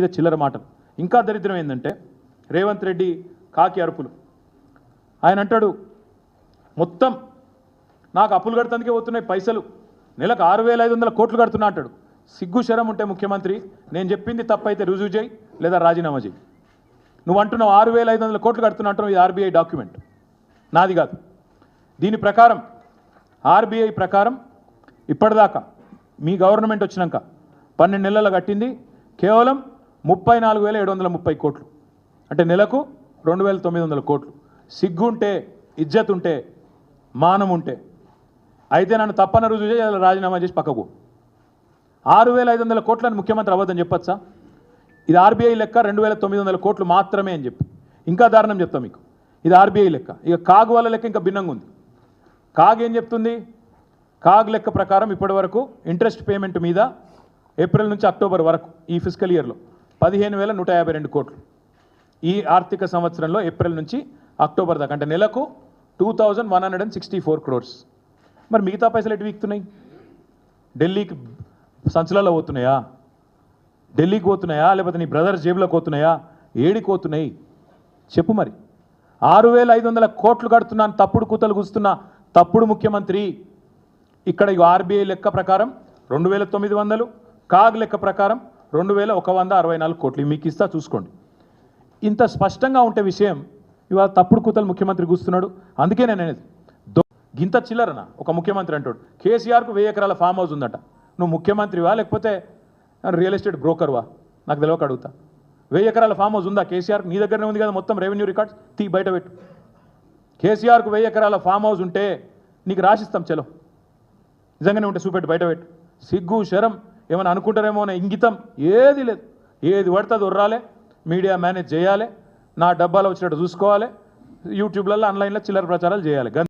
మీద చిల్లర మాటలు. ఇంకా దరిద్రం ఏంటంటే రేవంత్ రెడ్డి కాకి అరుపులు. ఆయన అంటాడు మొత్తం నాకు అప్పులు కడతానికే పోతున్నాయి పైసలు. నెలకు ఆరు వేల ఐదు వందల కోట్లు కడుతున్నా అంటాడు. సిగ్గు శరం ఉంటే ముఖ్యమంత్రి నేను చెప్పింది తప్పైతే రుజువు చేయి లేదా రాజీనామా చేయి. నువ్వు అంటున్నావు ఆరు వేల ఐదు వందల కోట్లు కడుతున్నా అంటున్నావు ఇది ఆర్బీఐ డాక్యుమెంట్. నాది కాదు. దీని ప్రకారం ఆర్బీఐ ప్రకారం ఇప్పటిదాకా మీ గవర్నమెంట్ వచ్చినాక పన్నెండు నెలలు కట్టింది. కేవలం ముప్పై నాలుగు వేల ఏడు వందల ముప్పై కోట్లు. అంటే నెలకు రెండు వేల తొమ్మిది వందల కోట్లు. సిగ్గుంటే ఇజ్జత్ ఉంటే మానం ఉంటే అయితే నన్ను తప్పన రుజువు చేసి రాజీనామా చేసి పక్కకు ఆరు వేల ఐదు వందల కోట్లని ముఖ్యమంత్రి అవ్వదని చెప్పచ్చా? ఇది ఆర్బీఐ లెక్క రెండు వేల తొమ్మిది వందల కోట్లు మాత్రమే అని చెప్పి. ఇంకా దారుణం చెప్తాం మీకు. ఇది ఆర్బీఐ లెక్క. ఇక కాగ్ వాళ్ళ లెక్క ఇంకా భిన్నంగా ఉంది. కాగ్ ఏం చెప్తుంది? కాగ్ లెక్క ప్రకారం ఇప్పటి వరకు ఇంట్రెస్ట్ పేమెంట్ మీద ఏప్రిల్ నుంచి అక్టోబర్ వరకు ఈ ఫిజికల్ ఇయర్లో పదిహేను వేల నూట యాభై రెండు కోట్లు. ఈ ఆర్థిక సంవత్సరంలో ఏప్రిల్ నుంచి అక్టోబర్ దాకా అంటే నెలకు two thousand one hundred and sixty four crores. మరి మిగతా పైసలు ఎటు వీక్తున్నాయి? ఢిల్లీకి సంచులలో పోతున్నాయా? ఢిల్లీకి పోతున్నాయా? లేకపోతే నీ బ్రదర్స్ జేబులోకి పోతున్నాయా? ఏడికి పోతున్నాయి? చెప్పు మరి. ఆరు వేల ఐదు వందల కోట్లు కడుతున్నాను తప్పుడు కూతలు కూస్తున్నా తప్పుడు ముఖ్యమంత్రి. ఇక్కడ ఆర్బీఐ లెక్క ప్రకారం రెండు వేల తొమ్మిది వందలు కాగ్ లెక్క ప్రకారం రెండు వేల ఒక వంద అరవై నాలుగు కోట్లు మీకు ఇస్తా చూసుకోండి. ఇంత స్పష్టంగా ఉంటే విషయం ఇవాళ తప్పుడు కూతలు ముఖ్యమంత్రి కూస్తున్నాడు. అందుకే నేను అనేది గింత చిల్లరనా? ఒక ముఖ్యమంత్రి అంటాడు. కేసీఆర్కు వెయ్యి ఎకరాల ఫామ్ హౌస్ ఉందట. నువ్వు ముఖ్యమంత్రివా? లేకపోతే రియల్ ఎస్టేట్ బ్రోకర్వా? నాకు తెలియక అడుగుతా. వెయ్యి ఎకరాల ఫామ్ హౌస్ ఉందా? కేసీఆర్ నీ దగ్గరనే ఉంది కదా మొత్తం రెవెన్యూ రికార్డ్స్? తీ బయట పెట్టు. కేసీఆర్కు వెయ్యి ఎకరాల ఫామ్ హౌస్ ఉంటే నీకు రాసిస్తాం చలో. నిజంగానే ఉంటే చూపెట్టు బయట పెట్టు. సిగ్గు శరం ఏమైనా అనుకుంటారేమో అనే ఇంగితం ఏది లేదు. ఏది పడితే అది ఉర్రాలే మీడియా మేనేజ్ చేయాలి నా డబ్బాలో వచ్చినట్టు చూసుకోవాలి యూట్యూబ్లలో ఆన్లైన్లో చిల్లర ప్రచారాలు చేయాలి.